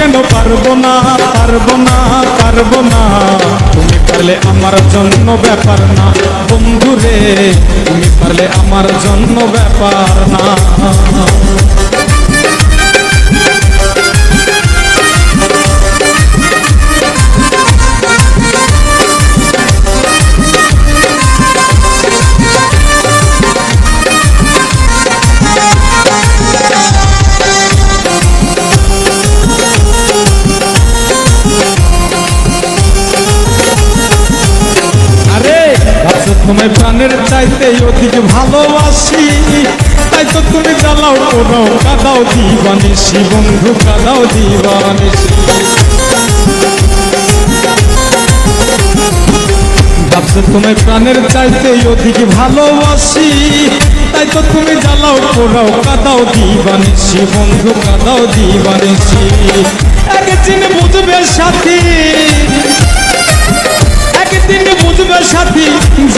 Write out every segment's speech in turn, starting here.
কেন পারব না? পারব না পারব না। তুমি পারলে আমার জন্য ব্যাপার না। বন্ধুরে, তুমি পারলে আমার জন্য ব্যাপার না। চাইতে অধিক ভালোবাসি। তাই তো তুমি জ্বালাও করো কাদাও দিবানিসি বন্ধু, কাদাও দিবানিসি ভাবছ তোমায় প্রাণের চাইতে অধিক ভালোবাসি। তাই তো তুমি জ্বালাও পোড়াও কাদাও দিবানিসি বন্ধু, কাদাও দিবানিসি একদিন বুঝবে সাথী, একদিন বুঝবে সাথী।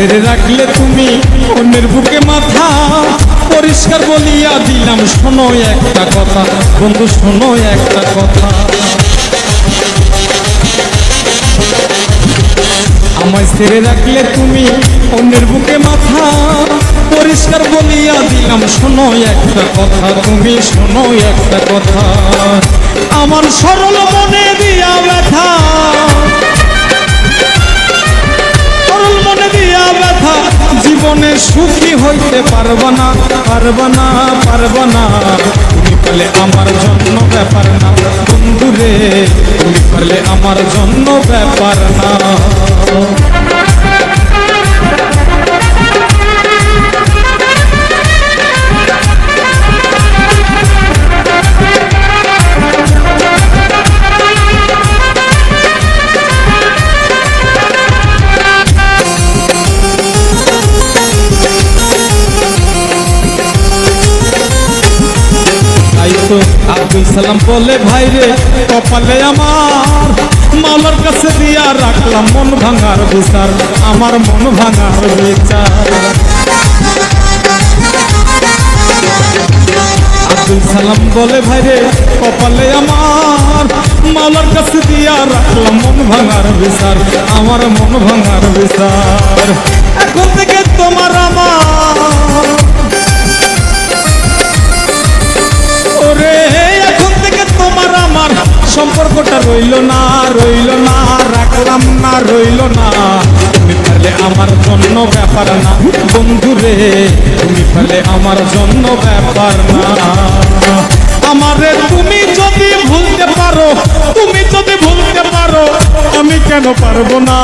ছেড়ে রাখলে তুমি অন্যের বুকে মাথা। পরিষ্কার বলিয়া দিলাম, শোনো একটা কথা। বন্ধু, শোনো একটা কথা। আমায় ছেড়ে রাখলে তুমি অন্যের বুকে মাথা। পরিষ্কার বলিয়া দিলাম, শোনো একটা কথা। তুমি শোনো একটা কথা। আমার সরল মনে দিয়া ব্যথা। জীবনে সুখী হইতে পারব না পারব না পারব না। তুমি পারলে আমার জন্য ব্যাপার না, বন্ধুরে। তুমি পারলে আমার জন্য ব্যাপার না। সালাম বলে, ভাই রে, কপালে আমার মাওলার কাছে দিয়া রাখলাম মন ভাঙার বিচার, আমার মন ভাঙার বিচার। আব্দুল সালাম বলে, ভাই রে, কপালে আমার মাওলার কাছে দিয়া রাখলাম মন ভাঙার বিচার, আমার মন ভাঙার বিচার। এখন থেকে তোমার আমার রইল না রইল না, রাখলাম না, রইল না। তুমি ফেলে আমার জন্য ব্যাপার না, বন্ধু রে। তুমি ফেলে আমার জন্য ব্যাপার না। আমারে তুমি যদি ভুলতে পারো, তুমি যদি ভুলতে পারো, আমি কেন পারব না?